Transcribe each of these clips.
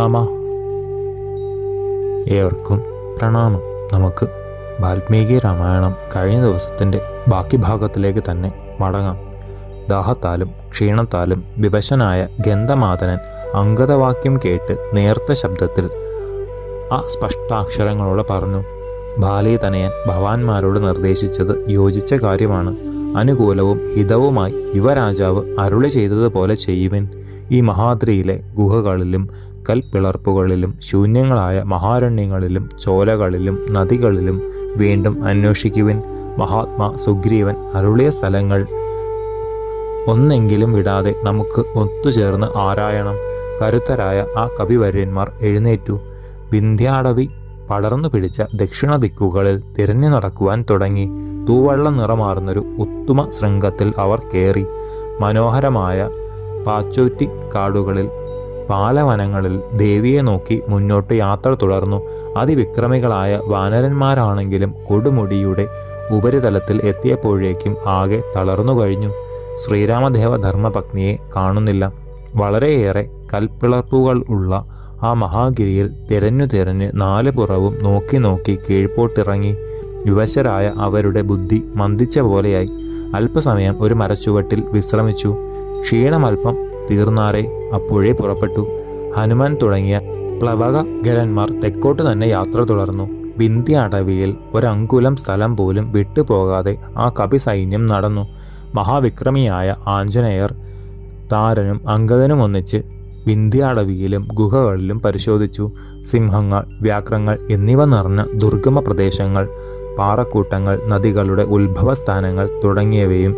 എല്ലാവർക്കും പ്രണാമം. നമുക്ക് വാൽമീകി രാമായണം കഴിഞ്ഞ ദിവസത്തിന്റെ ബാക്കി ഭാഗത്തിലേക്ക് തന്നെ മടങ്ങാം. ദാഹത്താലും ക്ഷീണത്താലും വിവശനായ ഗന്ധമാതനൻ അങ്കതവാക്യം കേട്ട് നേർത്ത ശബ്ദത്തിൽ ആ സ്പഷ്ടാക്ഷരങ്ങളോടെ പറഞ്ഞു ബാലി തനയൻ ഭവാന്മാരോട് നിർദ്ദേശിച്ചത് യോജിച്ച കാര്യമാണ്. അനുകൂലവും ഹിതവുമായി യുവരാജാവ് അരുളി ചെയ്തതുപോലെ ചെയ്യുവിൻ. ഈ മഹാദ്രിയിലെ ഗുഹകളിലും കൽപ്പിളർപ്പുകളിലും ശൂന്യങ്ങളായ മഹാരണ്യങ്ങളിലും ചോലകളിലും നദികളിലും വീണ്ടും അന്വേഷിക്കുവിൻ. മഹാത്മാ സുഗ്രീവൻ അരുളിയ സ്ഥലങ്ങൾ ഒന്നെങ്കിലും വിടാതെ നമുക്ക് ഒത്തുചേർന്ന് ആരായണം. കരുത്തരായ ആ കവിവര്യന്മാർ എഴുന്നേറ്റു. വിന്ധ്യാടവി പടർന്നു പിടിച്ച ദക്ഷിണ ദിക്കുകളിൽ തിരഞ്ഞു നടക്കുവാൻ തുടങ്ങി. തൂവള്ളം നിറമാർന്നൊരു ഉത്തുമ ശൃംഗത്തിൽ അവർ കയറി മനോഹരമായ പാച്ചോറ്റി കാടുകളിൽ പാലവനങ്ങളിൽ ദേവിയെ നോക്കി മുന്നോട്ട് യാത്ര തുടർന്നു. അതിവിക്രമികളായ വാനരന്മാരാണെങ്കിലും കൊടുമുടിയുടെ ഉപരിതലത്തിൽ എത്തിയപ്പോഴേക്കും ആകെ തളർന്നു കഴിഞ്ഞു. ശ്രീരാമദേവ ധർമ്മപത്നിയെ കാണുന്നില്ല. വളരെയേറെ കൽപ്പിളർപ്പുകൾ ഉള്ള ആ മഹാഗിരിയിൽ തിരഞ്ഞു തിരഞ്ഞ് നാല് പുറവും നോക്കി നോക്കി കീഴ്പോട്ടിറങ്ങി. വിവശരായ അവരുടെ ബുദ്ധി മന്ദിച്ച പോലെയായി. അല്പസമയം ഒരു മരച്ചുവട്ടിൽ വിശ്രമിച്ചു. ക്ഷീണമൽപ്പം തീർന്നാരെ. അപ്പോഴേ പുറപ്പെട്ടു. ഹനുമാൻ തുടങ്ങിയ പ്ലവക ഗരന്മാർ തെക്കോട്ട് തന്നെ യാത്ര തുടർന്നു. വിന്ധ്യ അടവിയിൽ ഒരങ്കുലം സ്ഥലം പോലും വിട്ടുപോകാതെ ആ കപി സൈന്യം നടന്നു. മഹാവിക്രമിയായ ആഞ്ജനേയർ താരനും അങ്കദനും ഒന്നിച്ച് വിന്ധ്യാടവിയിലും ഗുഹകളിലും പരിശോധിച്ചു. സിംഹങ്ങൾ വ്യാക്രങ്ങൾ എന്നിവ നിറഞ്ഞ ദുർഗമ പ്രദേശങ്ങൾ പാറക്കൂട്ടങ്ങൾ നദികളുടെ ഉത്ഭവസ്ഥാനങ്ങൾ തുടങ്ങിയവയും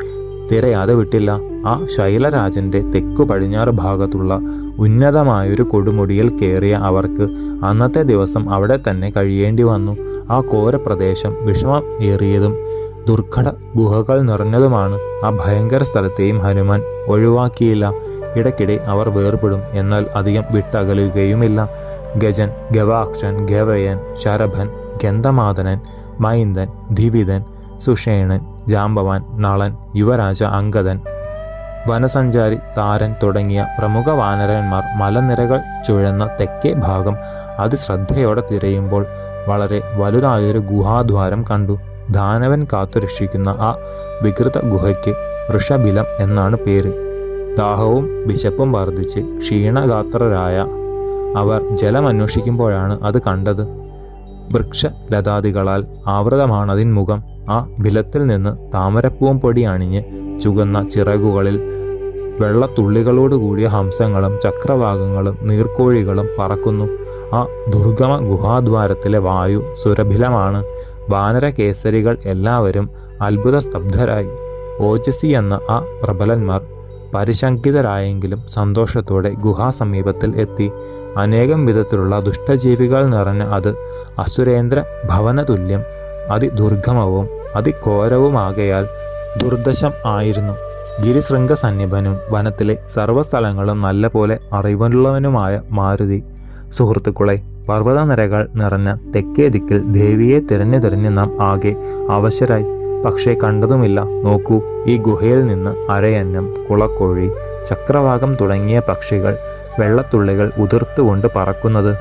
തിരയാതെ വിട്ടില്ല. ആ ശൈലരാജന്റെ തെക്കു പടിഞ്ഞാറ് ഭാഗത്തുള്ള ഉന്നതമായൊരു കൊടുമുടിയിൽ കയറിയ അവർക്ക് അന്നത്തെ ദിവസം അവിടെ തന്നെ കഴിയേണ്ടി വന്നു. ആ ഘോര പ്രദേശം വിഷമം ഏറിയതും ദുർഘട ഗുഹകൾ നിറഞ്ഞതുമാണ്. ആ ഭയങ്കര സ്ഥലത്തെയും ഹനുമാൻ ഒഴിവാക്കിയില്ല. ഇടയ്ക്കിടെ അവർ വേർപെടും. എന്നാൽ അധികം വിട്ടകലുകയുമില്ല. ഗജൻ ഗവാക്ഷൻ ഗവയൻ ശരഭൻ ഗന്ധമാതനൻ മൈന്ദൻ ധിവിതൻ സുഷേണൻ ജാമ്പവാൻ നളൻ യുവരാജ അങ്കദൻ വനസഞ്ചാരി താരൻ തുടങ്ങിയ പ്രമുഖ വാനരന്മാർ മലനിരകൾ ചുഴന്ന തെക്കേ ഭാഗം അതിശ്രദ്ധയോടെ തിരയുമ്പോൾ വളരെ വലുതായൊരു ഗുഹാദ്വാരം കണ്ടു. ദാനവൻ കാത്തുരക്ഷിക്കുന്ന ആ വികൃത ഗുഹയ്ക്ക് വൃഷബിലം എന്നാണ് പേര്. ദാഹവും വിശപ്പും വർദ്ധിച്ച് ക്ഷീണഗാത്രരായ അവർ ജലം അന്വേഷിക്കുമ്പോഴാണ് അത് കണ്ടത്. വൃക്ഷലതാദികളാൽ ആവൃതമാണതിൻ മുഖം ആ ബിലത്തിൽ നിന്ന് താമരപ്പൂവും പൊടി അണിഞ്ഞ് ചുകന്ന ചിറകുകളിൽ വെള്ളത്തുള്ളികളോട് കൂടിയ ഹംസങ്ങളും ചക്രവാകങ്ങളും നീർക്കോഴികളും പറക്കുന്നു. ആ ദുർഗമ ഗുഹാദ്വാരത്തിലെ വായു സുരഭിലമാണ്. വാനര കേസരികൾ എല്ലാവരും അത്ഭുത സ്തബ്ധരായി ഓജസി എന്ന ആ പ്രബലന്മാർ പരിശങ്കിതരായെങ്കിലും സന്തോഷത്തോടെ ഗുഹാസമീപത്തിൽ എത്തി. അനേകം വിധത്തിലുള്ള ദുഷ്ടജീവികൾ നിറഞ്ഞ അത് അസുരേന്ദ്ര ഭവനതുല്യം അതിദുർഗമവും അതിഘോരവുമാകയാൽ ദുർദശം ആയിരുന്നു. ഗിരിശൃംഗ സന്നിഭനും വനത്തിലെ സർവസ്ഥലങ്ങളും നല്ലപോലെ അറിവുള്ളവനുമായ മാരുതി. സുഹൃത്തുക്കളെ പർവതനിരകൾ നിറഞ്ഞ തെക്കേ ദിക്കിൽ ദേവിയെ തിരഞ്ഞു തിരഞ്ഞ് നാം ആകെ അവശരായി. പക്ഷേ കണ്ടതുമില്ല. നോക്കൂ ഈ ഗുഹയിൽ നിന്ന് അരയന്നം കുളക്കോഴി ചക്രവാകം തുടങ്ങിയ പക്ഷികൾ വെള്ളത്തുള്ളികൾ ഉതിർത്തുകൊണ്ട് പറക്കുന്നത്.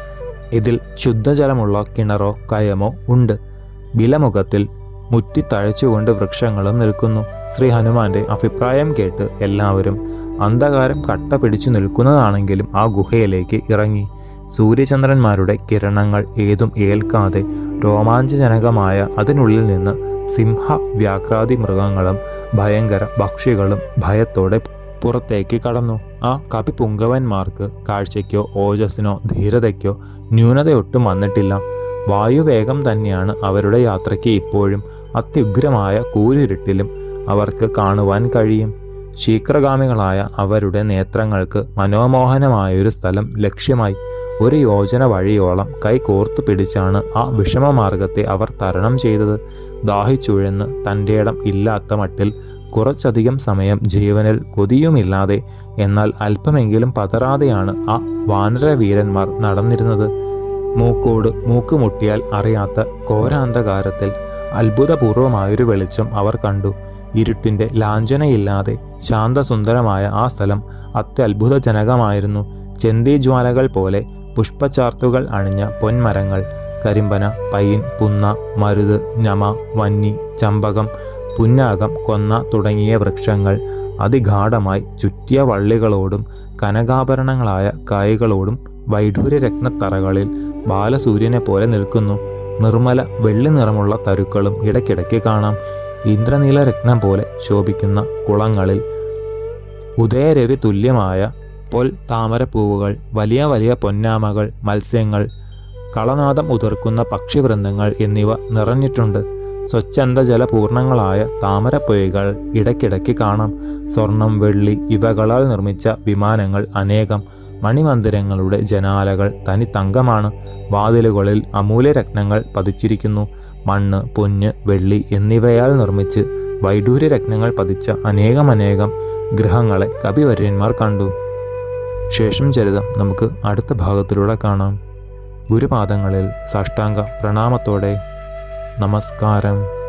ഇതിൽ ശുദ്ധജലമുള്ള കിണറോ കയമോ ഉണ്ട്. ബിലമുഖത്തിൽ മുറ്റിത്തഴച്ചുകൊണ്ട് വൃക്ഷങ്ങളും നിൽക്കുന്നു. ശ്രീ ഹനുമാന്റെ അഭിപ്രായം കേട്ട് എല്ലാവരും അന്ധകാരം കട്ട പിടിച്ചു നിൽക്കുന്നതാണെങ്കിലും ആ ഗുഹയിലേക്ക് ഇറങ്ങി. സൂര്യചന്ദ്രന്മാരുടെ കിരണങ്ങൾ ഏതും ഏൽക്കാതെ രോമാഞ്ചജനകമായ അതിനുള്ളിൽ നിന്ന് സിംഹ വ്യാഘ്രാതി മൃഗങ്ങളും ഭയങ്കര പക്ഷികളും ഭയത്തോടെ പുറത്തേക്ക് കടന്നു. ആ കപിപുങ്കവന്മാർക്ക് കാഴ്ചയ്ക്കോ ഓജസ്സിനോ ധീരതയ്ക്കോ ന്യൂനതയൊട്ടും വന്നിട്ടില്ല. വായുവേഗം തന്നെയാണ് അവരുടെ യാത്രയ്ക്ക് ഇപ്പോഴും അത്യുഗ്രമായ കൂരിരുട്ടിലും അവർക്ക് കാണുവാൻ കഴിയും. ശീഘ്രഗാമികളായ അവരുടെ നേത്രങ്ങൾക്ക് മനോമോഹനമായൊരു സ്ഥലം ലക്ഷ്യമായി ഒരു യോജന വഴിയോളം കൈ കോർത്തു പിടിച്ചാണ് ആ വിഷമമാർഗത്തെ അവർ തരണം ചെയ്തത്. ദാഹിച്ചുഴന്ന് തന്റെ ഇടം ഇല്ലാത്ത മട്ടിൽ കുറച്ചധികം സമയം ജീവനിൽ കൊതിയുമില്ലാതെ എന്നാൽ അല്പമെങ്കിലും പതറാതെയാണ് ആ വാനരവീരന്മാർ നടന്നിരുന്നത്. മൂക്കോട് മൂക്ക് മുട്ടിയാൽ അറിയാത്ത ഘോരാന്ധകാരത്തിൽ അത്ഭുതപൂർവമായൊരു വെളിച്ചം അവർ കണ്ടു. ഇരുട്ടിന്റെ ലാഞ്ചനയില്ലാതെ ശാന്തസുന്ദരമായ ആ സ്ഥലം അത്യത്ഭുതജനകമായിരുന്നു. ചെന്തി ജ്വാലകൾ പോലെ പുഷ്പചാർത്തുകൾ അണിഞ്ഞ പൊന്മരങ്ങൾ കരിമ്പന പൈൻ പുന്ന മരുത് ഞമ വന്നി ചമ്പകം പുന്നാകം കൊന്ന തുടങ്ങിയ വൃക്ഷങ്ങൾ അതിഗാഠമായി ചുറ്റിയ വള്ളികളോടും കനകാഭരണങ്ങളായ കായകളോടും വൈഡൂര്യരത്നത്തറകളിൽ ബാലസൂര്യനെ പോലെ നിൽക്കുന്നു. നിർമ്മല വെള്ളി നിറമുള്ള തരുക്കളും ഇടയ്ക്കിടയ്ക്ക് കാണാം. ഇന്ദ്രനീല രത്നം പോലെ ശോഭിക്കുന്ന കുളങ്ങളിൽ ഉദയരവി തുല്യമായ പൊൽ താമരപ്പൂവുകൾ വലിയ വലിയ പൊന്നാമകൾ മത്സ്യങ്ങൾ കളനാദം ഉതിർക്കുന്ന പക്ഷിവൃന്ദങ്ങൾ എന്നിവ നിറഞ്ഞിട്ടുണ്ട്. സ്വച്ഛന്ത ജലപൂർണങ്ങളായ താമരപ്പൊയ്കൾ ഇടയ്ക്കിടയ്ക്ക് കാണാം. സ്വർണം വെള്ളി ഇവകളാൽ നിർമ്മിച്ച വിമാനങ്ങൾ അനേകം. മണിമന്ദിരങ്ങളുടെ ജനാലകൾ തനി തങ്കമാണ് വാതിലുകളിൽ അമൂല്യരത്നങ്ങൾ പതിച്ചിരിക്കുന്നു. മണ്ണ് പൊന്ന് വെള്ളി എന്നിവയാൽ നിർമ്മിച്ച് വൈഡൂര്യ രത്നങ്ങൾ പതിച്ച അനേകമനേകം ഗ്രഹങ്ങളെ കവിവര്യന്മാർ കണ്ടു. ശേഷം ചരിതം നമുക്ക് അടുത്ത ഭാഗത്തിലൂടെ കാണാം. ഗുരുപാദങ്ങളിൽ സാഷ്ടാംഗ പ്രണാമത്തോടെ നമസ്കാരം.